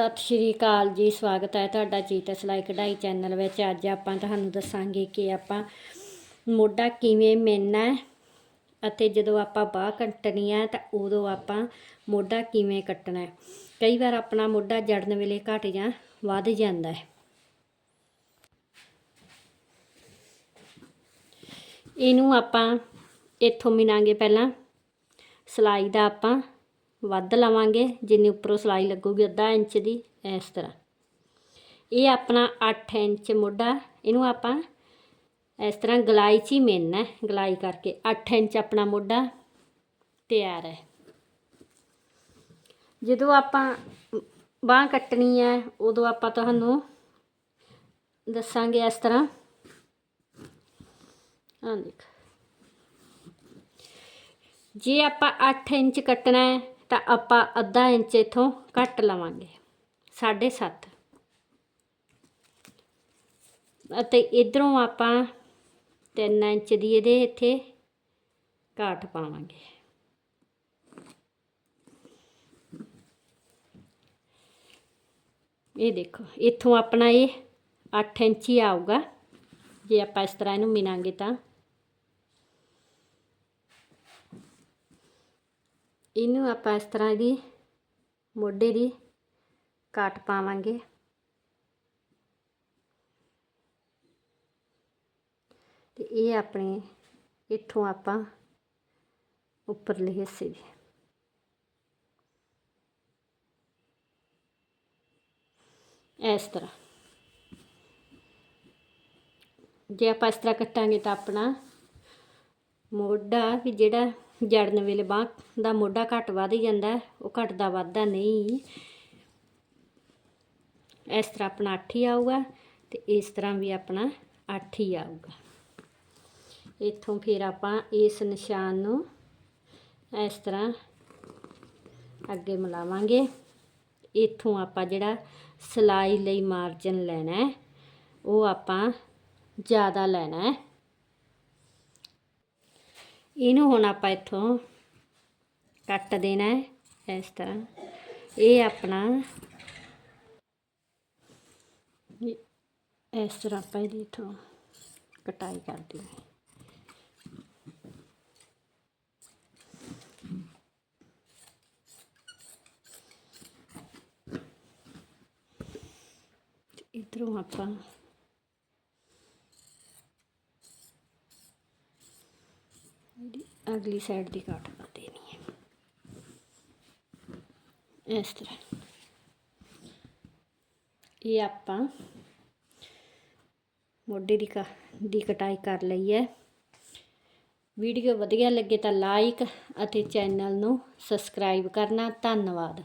ਸਤਿ ਸ਼੍ਰੀ ਅਕਾਲ ਜੀ, ਸਵਾਗਤ ਹੈ ਤੁਹਾਡਾ ਜੀਤ ਸਿਲਾਈ ਕਢਾਈ ਚੈਨਲ ਵਿੱਚ। ਅੱਜ ਆਪਾਂ ਤੁਹਾਨੂੰ ਦੱਸਾਂਗੇ ਕਿ ਆਪਾਂ ਮੋਢਾ ਕਿਵੇਂ ਮਿਣਨਾ ਅਤੇ ਜਦੋਂ ਆਪਾਂ ਬਾਹ ਕੱਟਣੀ ਹੈ ਤਾਂ ਉਦੋਂ ਆਪਾਂ ਮੋਢਾ ਕਿਵੇਂ ਕੱਟਣਾ ਹੈ। ਕਈ ਵਾਰ ਆਪਣਾ ਮੋਢਾ ਜੜਨ ਵੇਲੇ ਘਟ ਜਾਂ ਵੱਧ ਜਾਂਦਾ ਹੈ। ਇਹਨੂੰ ਆਪਾਂ ਇੱਥੋਂ ਮਿਣਾਂਗੇ ਪਹਿਲਾਂ। ਸਿਲਾਈ ਦਾ ਆਪਾਂ ਵੱਧ ਲਵਾਂਗੇ, ਜਿੰਨੀ ਉੱਪਰੋਂ ਸਿਲਾਈ ਲੱਗੂਗੀ ਅੱਧਾ ਇੰਚ ਦੀ, ਇਸ ਤਰ੍ਹਾਂ। ਇਹ ਆਪਣਾ 8 ਇੰਚ ਮੋਢਾ, ਇਹਨੂੰ ਆਪਾਂ ਇਸ ਤਰ੍ਹਾਂ ਗਲਾਈ 'ਚ ਹੀ ਮਿਲਣਾ ਗਲਾਈ ਕਰਕੇ। 8 ਇੰਚ ਆਪਣਾ ਮੋਢਾ ਤਿਆਰ ਹੈ। ਜਦੋਂ ਆਪਾਂ ਬਾਹ ਕੱਟਣੀ ਹੈ, ਉਦੋਂ ਆਪਾਂ ਤੁਹਾਨੂੰ ਦੱਸਾਂਗੇ ਇਸ ਤਰ੍ਹਾਂ। ਆਹ ਦੇਖ। ਜੇ ਆਪਾਂ 8 ਇੰਚ ਕੱਟਣਾ ਹੈ ਤਾਂ ਆਪਾਂ ਅੱਧਾ ਇੰਚ ਇਥੋਂ ਕੱਟ ਲਵਾਂਗੇ 7.5 ਅਤੇ ਇਧਰੋਂ ਆਪਾਂ 3 ਇੰਚ ਦੀ ਇਹਦੇ ਇੱਥੇ ਕਾਟ ਪਾਵਾਂਗੇ। ਇਹ ਦੇਖੋ, ਇੱਥੋਂ ਆਪਣਾ ਇਹ 8 ਇੰਚ ਹੀ ਆਊਗਾ। ਜੇ ਆਪਾਂ ਇਸ ਤਰ੍ਹਾਂ ਇਹਨੂੰ ਮਿਣਾਂਗੇ ਤਾਂ ਇਹਨੂੰ ਆਪਾਂ ਇਸ ਤਰ੍ਹਾਂ ਦੀ ਮੋਢੇ ਦੀ ਕਾਟ ਪਾਵਾਂਗੇ। ਤੇ ਇਹ ਆਪਣੇ ਇੱਥੋਂ ਆਪਾਂ ਉੱਪਰਲੇ ਹਿੱਸੇ ਦੀ। ਇਸ ਤਰ੍ਹਾਂ। ਜੇ ਆਪਾਂ ਇਸ ਤਰ੍ਹਾਂ ਕੱਟਾਂਗੇ ਤਾਂ ਆਪਣਾ ਮੋਢਾ ਵੀ ਜਿਹੜਾ ਜੜਨ ਵੇਲੇ ਬਾਹ ਦਾ ਮੋਢਾ ਘੱਟ ਵੱਧ ਜਾਂਦਾ ਉਹ ਘਟਦਾ ਵੱਧਦਾ ਨਹੀਂ। ਇਸ ਤਰ੍ਹਾਂ ਆਪਣਾ 8 ਹੀ ਆਊਗਾ ਤੇ ਇਸ ਤਰ੍ਹਾਂ ਵੀ ਆਪਣਾ 8 ਹੀ ਆਊਗਾ। ਇੱਥੋਂ ਫਿਰ ਆਪਾਂ ਇਸ ਨਿਸ਼ਾਨ ਨੂੰ ਇਸ ਤਰ੍ਹਾਂ ਅੱਗੇ ਮਿਲਾਵਾਂਗੇ। ਇੱਥੋਂ ਆਪਾਂ ਜਿਹੜਾ ਸਿਲਾਈ ਲਈ ਮਾਰਜਨ ਲੈਣਾ ਉਹ ਆਪਾਂ ਜ਼ਿਆਦਾ ਲੈਣਾ ਹੈ। ਇਹਨੂੰ ਹੁਣ ਆਪਾਂ ਇੱਥੋਂ ਕੱਟ ਦੇਣਾ ਹੈ, ਇਸ ਤਰ੍ਹਾਂ। ਇਹ ਆਪਣਾ ਇਸ ਤਰ੍ਹਾਂ ਆਪਾਂ ਇਹਦੀ ਇੱਥੋਂ ਕਟਾਈ ਕਰ ਦੇਣੀ ਤੇ ਇੱਧਰੋਂ ਆਪਾਂ ਇਹਦੀ ਅਗਲੀ ਸਾਈਡ ਦੀ ਕਾਟ ਪਾ ਦੇਣੀ ਹੈ। ਇਸ ਤਰ੍ਹਾਂ। ਇਹ ਆਪਾਂ ਮੋਢੇ ਦੀ ਕਾ ਦੀ ਕਟਾਈ ਕਰ ਲਈ ਹੈ। ਵੀਡੀਓ ਵਧੀਆ ਲੱਗੇ ਤਾਂ ਲਾਈਕ ਅਤੇ ਚੈਨਲ ਨੂੰ ਸਬਸਕ੍ਰਾਈਬ ਕਰਨਾ। ਧੰਨਵਾਦ।